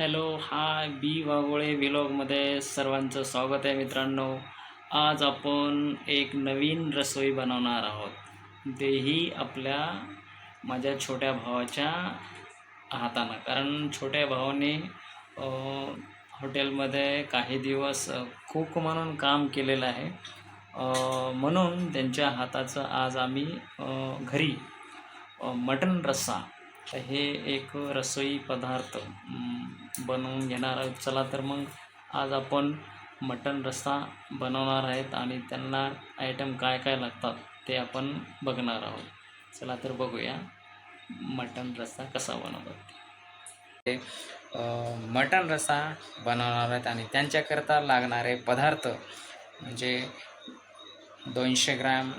Hello hi बी वाघोळे व्लॉगमध्ये सर्वांचं स्वागत आहे मित्रांनो. आज आपण एक नवीन रसोई बनवणार आहोत. तेही आपल्या माझ्या छोट्या भावाच्या हातानं. कारण छोट्या भावाने हॉटेलमध्ये काही दिवस कुक म्हणून काम केलेलं आहे. म्हणून त्यांच्या हाताचं आज आम्ही घरी मटन रस्सा हे एक रसोई पदार्थ बनवून घेणार आहोत. चला तर मग आज आपण मटण रस्सा बनवणार आहेत आणि त्यांना आयटम काय काय लागतात ते आपण बघणार आहोत. चला तर बघूया मटण रस्सा कसा बनवतात ते. मटण रस्सा बनवणार आहेत आणि त्यांच्याकरता लागणारे पदार्थ म्हणजे दोनशे ग्रॅम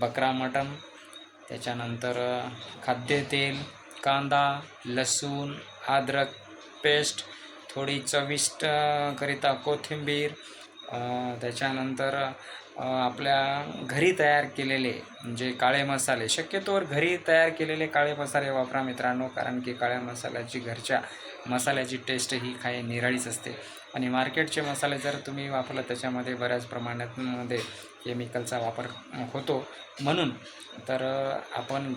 बकरा मटण त्याच्यानंतर खाद्यतेल कांदा लसूण अद्रक पेस्ट थोडी चविष्ट करिता कोथिंबीर त्याच्यानंतर आपल्या घरी तयार केलेले म्हणजे काळे मसाले. शक्यतोवर घरी तयार केलेले काळे मसाले वापरा मित्रांनो कारण की काळ्या मसाल्याची घरच्या मसाल्याची टेस्ट ही काही निराळीच असते. आणि मार्केटचे मसाले जर तुम्ही वापरलं त्याच्यामध्ये बऱ्याच प्रमाणात मध्ये केमिकलचा वापर होतो. म्हणून तर आपण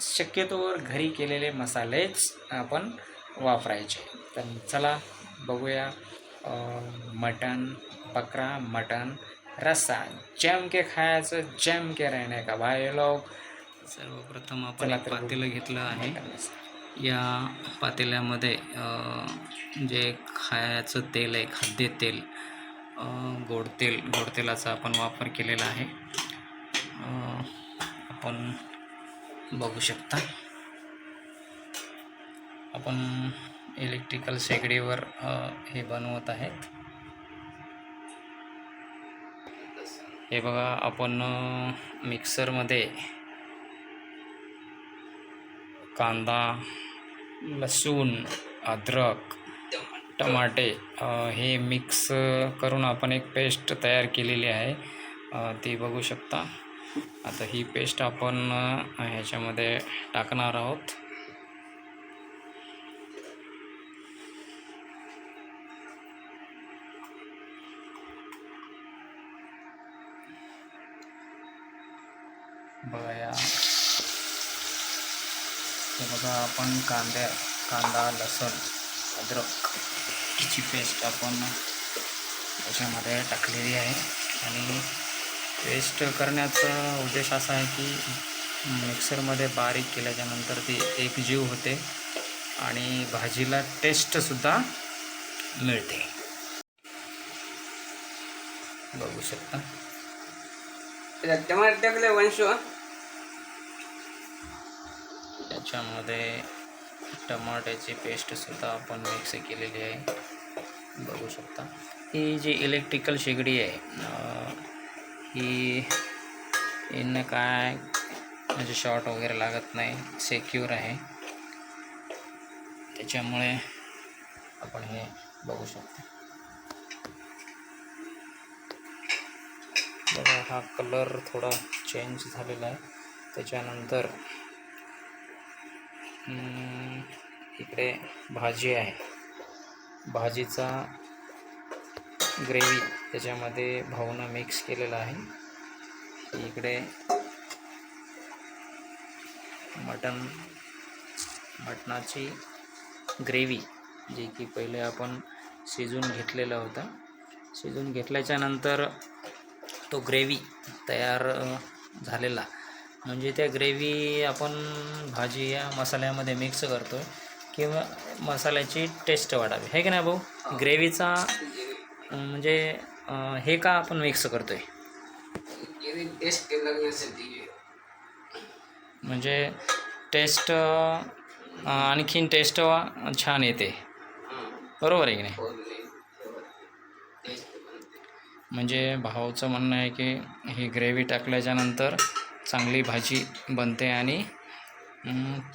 शक्यतोवर घरी केलेले मसालेच आपण वापरायचे. तर चला बघूया अ, मटण बकरा मटण रस्सा जम के खायचं जम के रहने का भाई लोग. सर्वप्रथम आपण एक. पातेलं घेतलं आहे. या पातेल्यामध्ये जे खायचं तेल आहे खाद्यतेल गोड तेल गोड तेलाचा आपण वापर केलेला आहे. आपण बघू शकता. आपण इलेक्ट्रिकल शेगडीवर हे बनवत आहेत. हे बघा आपण मिक्सरमध्ये कांदा लसूण अद्रक टमाटे हे मिक्स करून आपण एक पेस्ट तयार केलेली आहे. ती बघू शकता. आता ही पेस्ट आपण ह्याच्यामध्ये टाकणार आहोत. बघा या. हे बघा आपण कांद्या कांदा लसूण अद्रक ची पेस्ट आपण त्याच्यामध्ये टाकलेली आहे. आणि पेस्ट करण्याचा उद्देश असा आहे की मिक्सरमध्ये बारीक केल्याच्यानंतर ती एक जीव होते आणि भाजीला टेस्टसुद्धा मिळते. बघू शकता. टाकले वंश. त्याच्यामध्ये टमाट्याची पेस्टसुद्धा आपण मिक्स केलेली आहे. बघू शकता. ही जी इलेक्ट्रिकल शेगडी आहे ही यांना काय म्हणजे शॉर्ट वगैरे लागत नाही सेक्युअर आहे. त्याच्यामुळे आपण हे बघू शकतो. बघा हा कलर थोडा चेंज झालेला आहे. त्याच्यानंतर इकडे भाजी आहे. भाजीचा ग्रेव्ही त्याच्यामध्ये भाऊनं मिक्स केलेला आहे. इकडे मटण मटणाची ग्रेव्ही जे की पहिले आपण शिजून घेतलेला होता. शिजून घेतल्याच्यानंतर तो ग्रेव्ही तयार झालेला. म्हणजे त्या ग्रेव्ही आपण भाजी या मसाल्यामध्ये मिक्स करतो आहे किंवा मसाल्याची टेस्ट वाढावी. आहे की नाही भाऊ? ग्रेव्हीचा म्हणजे हे का आपण मिक्स करतो आहे. टेस्ट म्हणजे टेस्ट आणखीन टेस्ट छान येते. बरोबर आहे की नाही? म्हणजे भाऊचं म्हणणं आहे की ही ग्रेव्ही टाकल्याच्यानंतर चांगली भाजी बनते आणि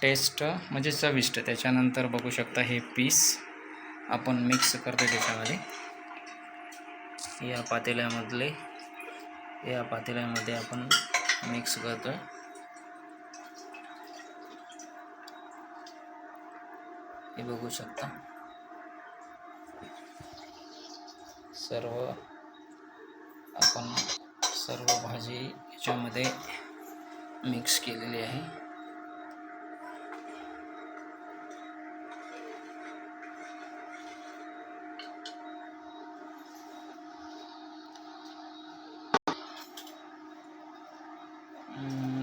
टेस्ट म्हणजे चविष्ट. त्याच्यानंतर बघू शकता हे पीस आपण मिक्स करतो त्याच्यामध्ये. या पातेल्यामधले या पातेल्यामध्ये आपण मिक्स करतो हे बघू शकता. सर्व आपण सर्व भाजी याच्यामध्ये मिक्स केलेली आहे.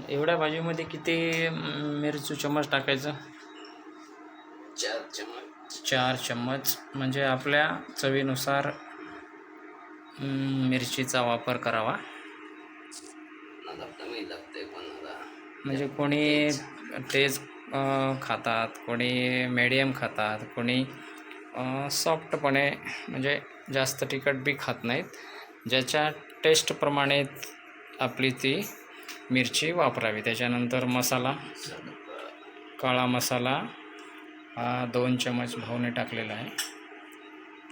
एवढ्या भाजीमध्ये किती मिरची चम्मच टाकायचं? चार चम्मच. चार चम्मच. म्हणजे आपल्या चवीनुसार मिरचीचा वापर करावा. म्हणजे कोणी तेज खातात कोणी मीडियम खातात कोणी सॉफ्टपणे म्हणजे जास्त तिखट बी खात नाहीत. ज्याच्या टेस्टप्रमाणे आपली ती मिरची वापरावी. त्याच्यानंतर मसाला काळा मसाला हा दोन चमच भावने टाकलेला आहे.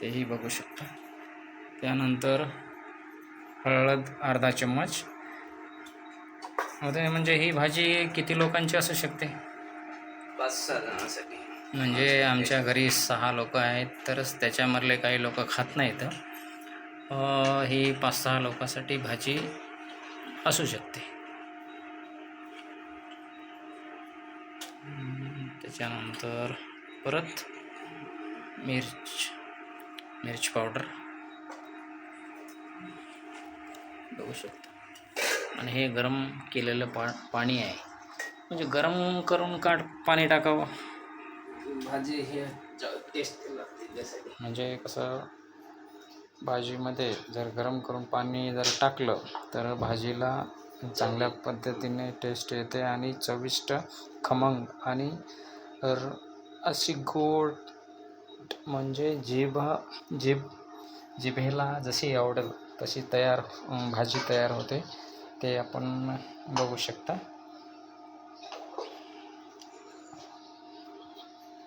तेही बघू शकता. त्यानंतर हळद अर्धा चम्मच होते म्हणजे ही भाजी किती लोकांची असू शकते? पाच सहा जणांसाठी. म्हणजे आमच्या घरी सहा लोक आहेत तरच त्याच्यामधले काही लोक खात नाहीत. ही पाच सहा लोकांसाठी भाजी असू शकते. त्याच्यानंतर परत मिर्च मिरच पावडर बघू शकता. आणि हे गरम केलेलं पा पाणी आहे. म्हणजे गरम करून काढ पाणी टाकावं. भाजी हे टेस्ट म्हणजे कसं भाजीमध्ये जर गरम करून पाणी जर टाकलं तर भाजीला चांगल्या पद्धतीने टेस्ट येते आणि चविष्ट खमंग आणि अशी गोड म्हणजे जीभ जीभ जिभेला जशी आवडेल तशी तयार भाजी तयार होते. ते आपण बघू शकता.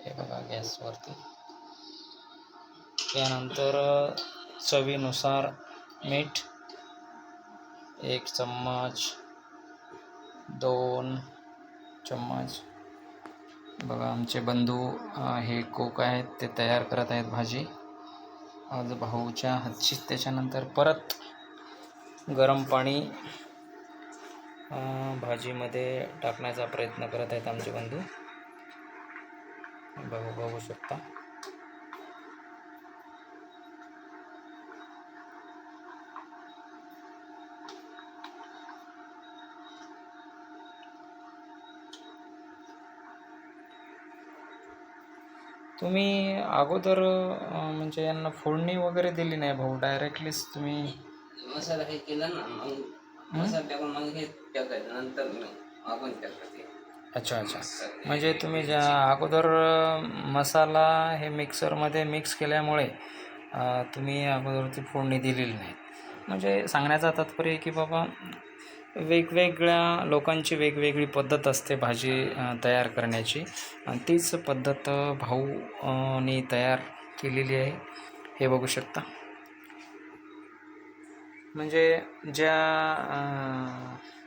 हे बघा गॅसवरती त्यानंतर चवीनुसार मीठ एक चम्मच दोन चम्मच. बघा आमचे बंधू हे कोक आहेत ते तयार करत आहेत भाजी. आज भाऊच्या हातचीच त्याच्यानंतर परत गरम पाणी भाजीमध्ये टाकण्याचा प्रयत्न करत आहेत आमचे बंधू. बघू बघू शकता. तुम्ही अगोदर म्हणजे यांना फोडणी वगैरे दिली नाही भाऊ डायरेक्टलीच तुम्ही मसाला हे केला ना मग मसाला टाकून मग हे टाकायचं नंतर मग आपण टाकायचे अच्छा अच्छा. म्हणजे तुम्ही ज्या अगोदर मसाला हे मिक्सरमध्ये मिक्स केल्यामुळे अं, तुम्ही अगोदर ती फोडणी दिलेली नाही म्हणजे सांगण्याचा तात्पर्य की बाबा वेगवेगळ्या लोकांची वेगवेगळी पद्धत असते भाजी अं, तयार करण्याची. आणि तीच पद्धत अं, भाऊ अं, नी तयार केलेली आहे. हे बघू शकता. म्हणजे ज्या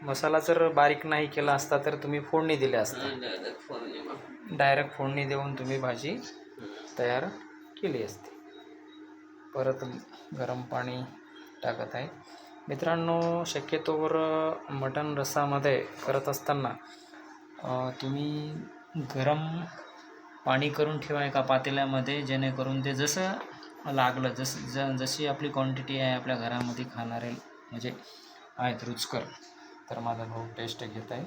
मसाला जर बारीक नाही केला असता तर तुम्ही फोडणी दिल्या असता. डायरेक्ट फोडणी देऊन तुम्ही भाजी तयार केली असते. परत गरम पाणी टाकत आहे. मित्रांनो शक्यतोवर मटण रसामध्ये करत असताना तुम्ही गरम पाणी करून ठेवा एका पातेल्यामध्ये जेणेकरून ते जसं लागलं. जस ज जशी आपली क्वांटिटी आहे आपल्या घरामध्ये खाणारे म्हणजे आहेत रुचकर तर माझा भाऊ टेस्ट घेत आहे.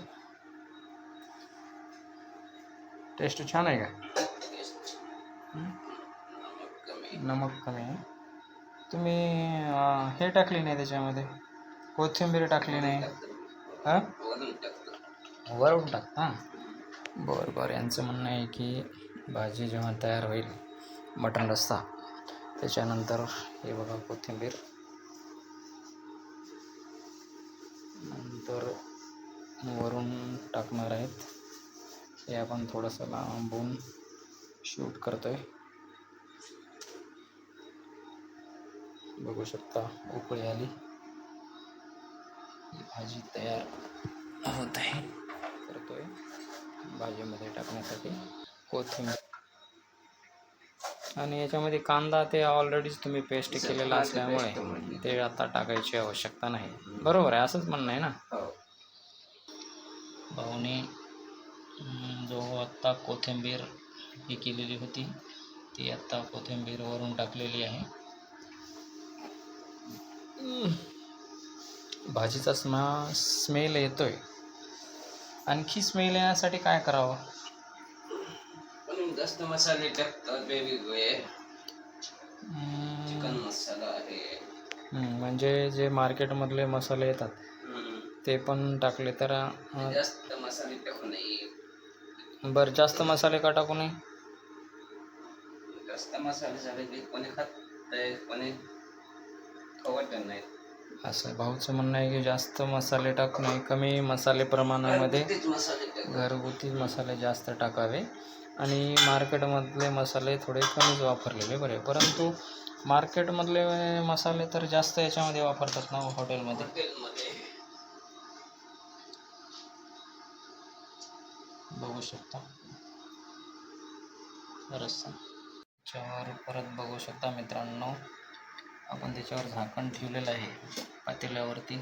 टेस्ट छान आहे का? कमी नमक कमी आहे. तुम्ही हे टाकली नाही त्याच्यामध्ये? कोथिंबीर टाकली नाही? हां? वरून वरून टाकता बरं बरं. यांचं म्हणणं आहे की भाजी जेव्हा तयार होईल मटण रस्सा. त्याच्यानंतर हे बघा कोथिंबीर. नंतर वरून टाकणार आहेत. हे आपण थोडंसं लांबून शूट करतोय. बघू शकता उकळी आली. भाजी तयार होत आहे. करतोय भाजीमध्ये टाकण्यासाठी कोथिंबीर. आणि याच्यामध्ये कांदा ते ऑलरेडीच तुम्ही पेस्ट केलेला असल्यामुळे ते आता टाकायची आवश्यकता नाही. बरोबर आहे असंच म्हणणं आहे ना? भाऊने जो आत्ता कोथिंबीर ही केलेली होती ती आत्ता कोथिंबीर वरून टाकलेली आहे. भाजीचा स्मा स्मेल येतोय. आणखी स्मेल येण्यासाठी काय करावं? पण जास्त मसाले टाकतात वेगवेगळे. चिकन मसाला आहे. म्हणजे जे मार्केटमधले मसाले येतात. ते पण टाकले तर अं, जास्त मसाले टाकू नये. बरं जास्त मसाले का टाकू नये? जास्त मसाले झाले की कोणी खात नाही कोणी खवत नाही. असं भाऊचं म्हणणं आहे की जास्त मसाले टाकू नये कमी मसाले प्रमाणामध्ये. तेच मसाले घरगुती मसाले जास्त टाकावे. आणि मार्केटमधले मसाले थोडे कमीच वापरलेले बरे. परंतु मार्केटमधले मसाले तर जास्त याच्यामध्ये वापरतात ना हॉटेलमध्ये? बघू शकता. रस्सा त्याच्यावर परत बघू शकता मित्रांनो. आपण त्याच्यावर झाकण ठेवलेलं आहे. पातेल्यावरती.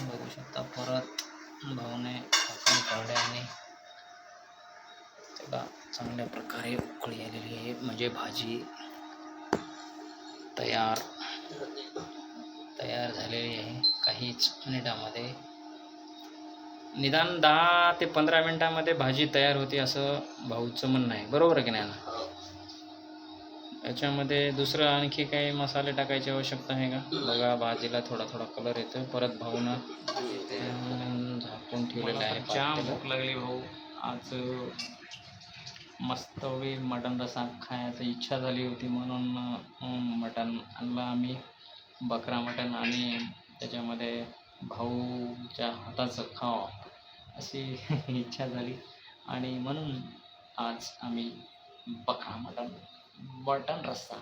बघू शकता. परत भाऊने झाकण काढले त्याला चांगल्या प्रकारे उकळी आलेली आहे. म्हणजे भाजी तयार तयार झालेली आहे. काहीच मिनिटामध्ये निदान दहा ते पंधरा मिनिटामध्ये भाजी तयार होती असं भाऊचं म्हणणं आहे. बरोबर आहे की नाही ना? याच्यामध्ये दुसरं आणखी काही मसाले टाकायची आवश्यकता आहे का? बघा भाजीला थोडा थोडा कलर येतो परत भाऊनं झाकून ठेवलेलं आहे जाम भूक लागली भाऊ. आज मस्त वे मटण रसा खायची इच्छा झाली होती म्हणून मटण आणलं आम्ही. बकरा मटण आणि त्याच्यामध्ये भाऊच्या हाताचं खाव अशी इच्छा झाली. आणि म्हणून आज आम्ही बकरा मटण मटण रस्सा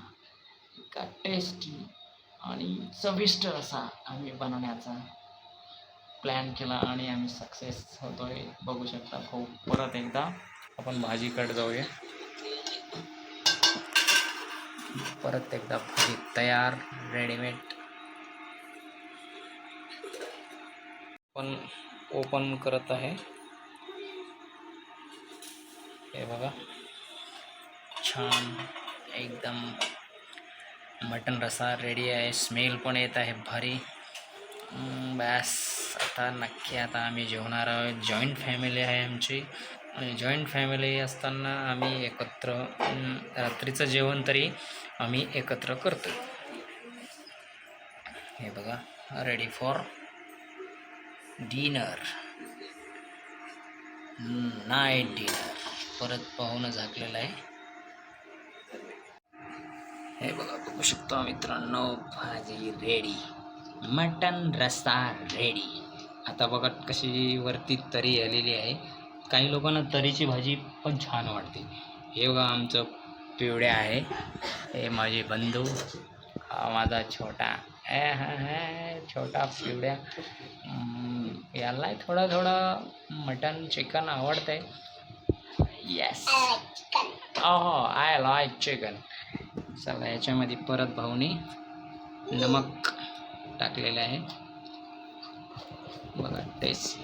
इतका टेस्टी आणि चविष्ट असा आम्ही बनवण्याचा प्लॅन आणि आम्ही सक्सेस होतोय, बघू शकता. भाऊ, परत एकदा आपण भाजीकडे जाऊया. परत एकदा भाजी तयार रेडीमेड ओपन करत हे छान, एकदम मटन रसा रेडी आहे. स्मेल येत आहे भारी. बस. आता नक्की आता आम्ही जेवणार आहोत. जॉईंट फॅमिली आहे आमची. आणि जॉईंट फॅमिली असताना आम्ही एकत्र रात्रीचं जेवण तरी आम्ही एकत्र करतो हे बघा ready for dinner night dinner परत पाहून झाकलेलं आहे. हे बघा बघू शकतो मित्रांनो भाजी रेडी मटन रस्सा रेडी आता बघा कशी वरती तरी आलेली आहे. काही लोकांना तरीची भाजी पण छान वाटते. हे बघा आमचं पिवड्या आहे. हे माझे बंधू. हा माझा छोटा. ए हा हा छोटा हम्म, याला थोडं थोडं मटन चिकन आवडतंय. येस हो आय लाईक चिकन चला याच्यामध्ये परत भाऊनी नमक. टाकलेलं आहे. बघा टेस्ट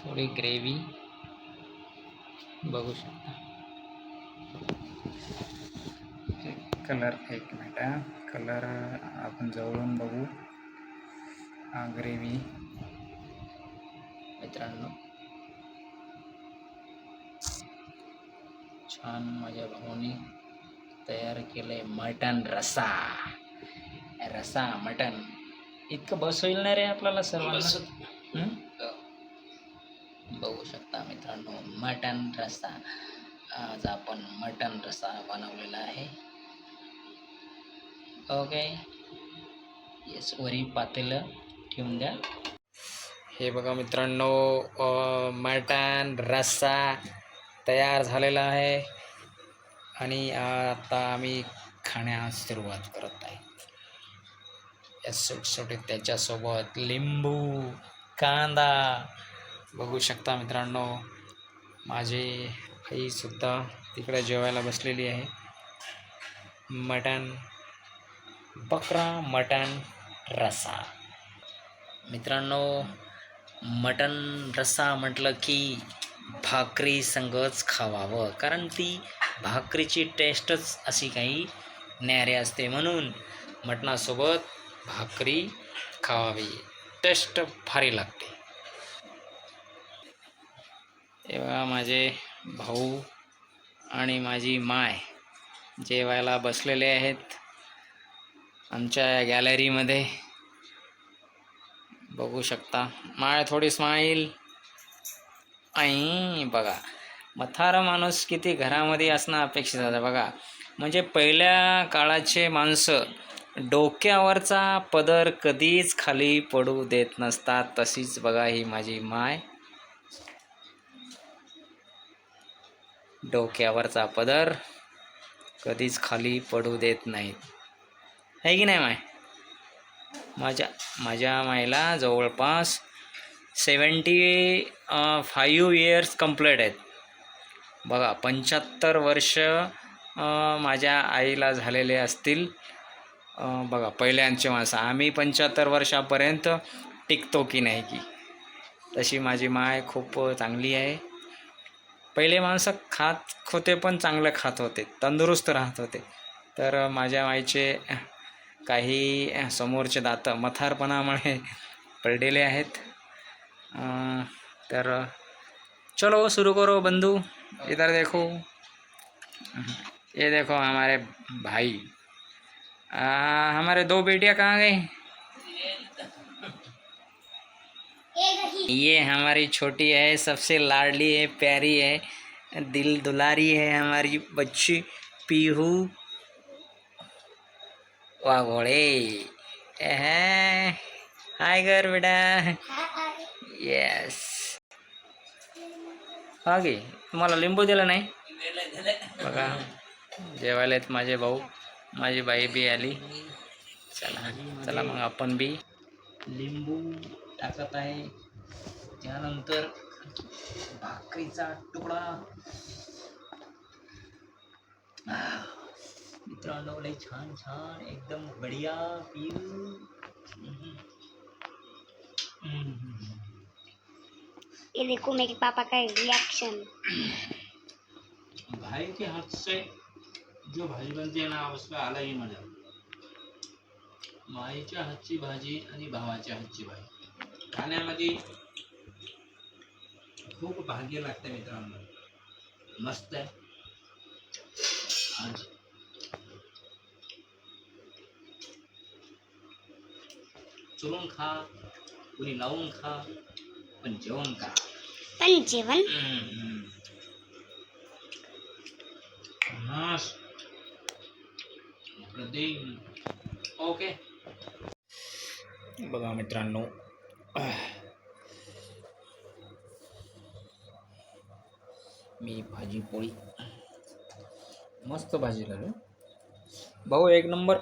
थोडी ग्रेव्ही बघू शकता. कलर एक मिनिट कलर आपण जवळून बघू. हा ग्रेव्ही मित्रांनो. छान माझ्या भाऊनी तयार केलंय मटन रसा रसा मटन इतकं बस होईल ना रे आपल्याला सर्वांना? हं? बघू शकता मित्रांनो मटन रस्सा. आज आपण मटन रस्सा बनवलेला आहे. ओके. येस वरी पातेलं ठेवून द्या. हे बघा मित्रांनो मटन रस्सा तयार झालेला आहे. आणि आता आम्ही खाण्यास सुरुवात करत आहे. सुटसुटीत त्याच्यासोबत लिंबू कांदा. बघू शकता मित्रांनो माझी आईसुद्धा तिकडे जेवायला बसलेली आहे. मटण बकरा मटण रस्सा. मित्रांनो मटण रस्सा म्हटलं की भाकरी संगच खावावं. कारण ती भाकरीची टेस्टच अशी काही न्यारी असते. म्हणून मटणासोबत भाकरी खावावी. टेस्ट भारी लागते. तेव्हा माझे भाऊ आणि माझी माय जेवायला बसलेले आहेत. आमच्या गॅलरीमध्ये बघू शकता. माय थोडी स्माईल आई बघा. मथारा माणूस किती घरामध्ये असणं अपेक्षित आहे. बघा म्हणजे पहिल्या काळाचे माणसं डोक्यावरचा पदर कधीच खाली पडू देत नसतात तशीच बघा ही माझी माय. डोक्यावरचा पदर कधीच खाली पडू देत नाहीत आहे की नाही माय? माझ्या माझ्या मायला जवळपास सेवन्टी फाईव्ह इयर्स कंप्लीट आहेत. बघा पंच्याहत्तर वर्ष माझ्या आईला झालेले असतील. बघा पहिल्यांचे माणसं. आम्ही पंच्याहत्तर वर्षापर्यंत टिकतो की नाही की? तशी माझी माय खूप चांगली आहे. पहिले माणसं खात होते पण चांगलं खात होते. तंदुरुस्त राहत होते. तर माझ्या माईचे काही समोरचे दात मथारपणामुळे पडलेले आहेत. तर चलो शुरू करो बंधू. इधर देखो. ये देखो हमारे भाई. आ, हमारे दो बेटियाँ कहाँ गई? ये हमारी छोटी है सबसे लाडली है प्यारी है दिल दुलारी है हमारी बच्ची पीहू। वाह घोड़े। है हाय कर बेटा। येस हा गे तुम्हाला लिंबू दिलं नाही? बघा जेवायला आहेत माझे भाऊ. माझी बाई बी आली. चला चला मग आपण बी. लिंबू टाकत आहे. त्यानंतर भाकरीचा तुकडा. मित्रांनो लय छान छान एकदम बढिया पिऊ ये देखो मेरे पापा का रिएक्शन भाई के हाथ से जो भाजी बनते है ना उसमें अलग ही मजा माईच्या हातची भाजी आणि भावाच्या हातची भाजी. खाण्यामध्ये खूप भाग्य लागते मित्रांनो. मस्त आहे. आज चुरून खा कुणी लावून खा पण जेवण खा पण जेवण? Grading. ओके। बघा मित्रांनो मी भाजी पोळी मस्त भाजी लागली भाऊ एक नंबर.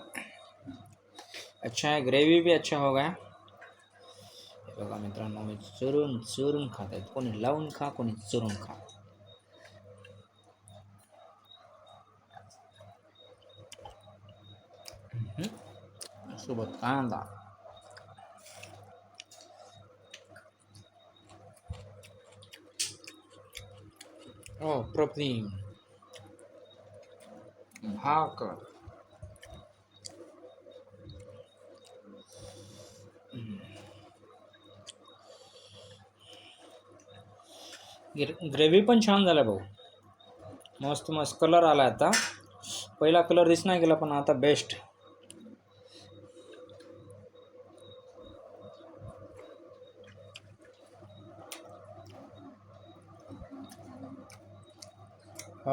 अच्छा है ग्रेवी भी अच्छा हो गया बघा मित्रांनो मी चुरून चुरून खात आहेत कोणी लावून खा कोणी चुरून खा. सोबत कांदा ओ प्रोटीन भाकर ग्रेव्ही पण छान झाला भाऊ. मस्त मस्त कलर आला आता. पहिला कलर दिस नाही गेला पण आता बेस्ट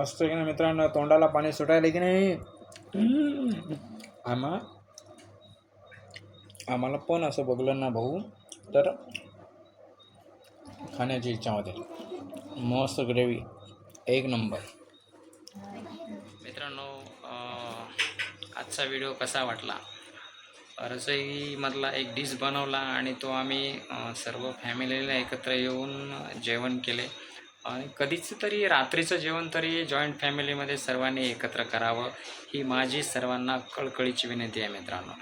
असतं की नाही मित्रांनो? तोंडाला पाणी सुटायला की नाही? आम्हा आम्हाला पण असं बघलं ना भाऊ. तर खाण्याची इच्छा होते. मस्त ग्रेव्ही एक नंबर मित्रांनो आजचा व्हिडिओ कसा वाटला? रसोईमधला एक डिश बनवला आणि तो आम्ही सर्व फॅमिलीला एकत्र येऊन जेवण केले. आणि कधीच तरी रात्रीचं जेवण तरी जॉईंट फॅमिलीमध्ये सर्वांनी एकत्र करावं ही माझी सर्वांना कळकळीची विनंती आहे मित्रांनो.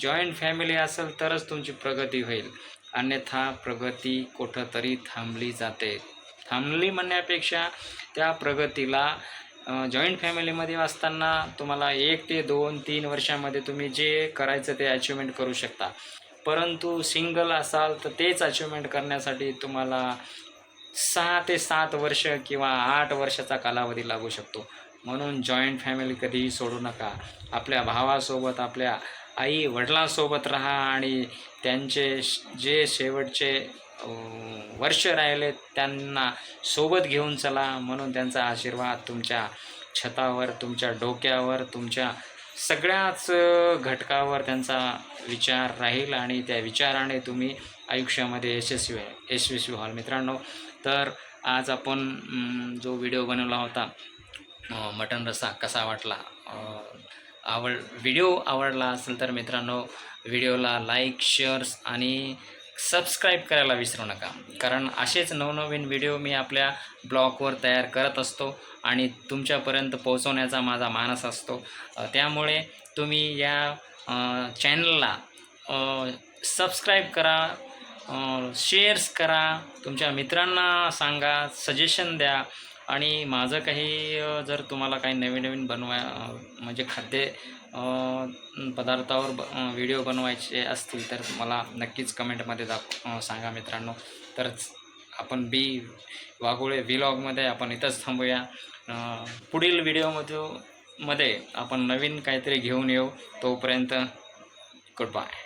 जॉईंट फॅमिली असेल तरच तुमची प्रगती होईल. अन्यथा प्रगती कुठंतरी थांबली जाते. थांबली म्हणण्यापेक्षा त्या प्रगतीला जॉईंट फॅमिलीमध्ये असताना तुम्हाला एक ते दोन तीन वर्षामध्ये तुम्ही जे करायचं ते अचिव्हमेंट करू शकता. परंतु सिंगल असाल तर तेच अचिव्हमेंट करण्यासाठी तुम्हाला सहा ते सात वर्ष किंवा आठ वर्षाचा कालावधी लागू शकतो. म्हणून जॉईंट फॅमिली कधीही सोडू नका. आपल्या भावासोबत आपल्या आई वडिलांसोबत राहा आणि त्यांचे जे शेवटचे वर्ष राहिले त्यांना सोबत घेऊन चला. म्हणून त्यांचा आशीर्वाद तुमच्या छतावर तुमच्या डोक्यावर तुमच्या सगळ्याच घटकावर त्यांचा विचार राहील आणि त्या विचाराने तुम्ही आयुष्यामध्ये यशस्वी यशस्वी व्हाल. मित्रांनो तर आज आपण जो व्हिडिओ बनवला होता मटन रस्सा कसा वाटला आवड व्हिडिओ आवडला असेल तर मित्रांनो व्हिडिओला लाईक शेअर्स आणि सबस्क्राईब करायला विसरू नका. कारण असेच नवनवीन व्हिडिओ मी आपल्या ब्लॉगवर तयार करत असतो आणि तुमच्यापर्यंत पोहोचवण्याचा माझा मानस असतो. त्यामुळे तुम्ही या चॅनलला सबस्क्राईब करा शेअर्स करा तुमच्या मित्रांना सांगा सजेशन द्या आणि माझं काही जर तुम्हाला काही नवीन नवीन बनवाय म्हणजे खाद्य पदार्थावर ब व्हिडिओ बनवायचे असतील तर मला नक्कीच कमेंटमध्ये दाख सांगा मित्रांनो. तरच आपण बी वाघोळे व्हिलॉगमध्ये आपण इथंच थांबूया. पुढील व्हिडिओमध्ये मध्ये आपण नवीन काहीतरी घेऊन येऊ. तोपर्यंत गुड बाय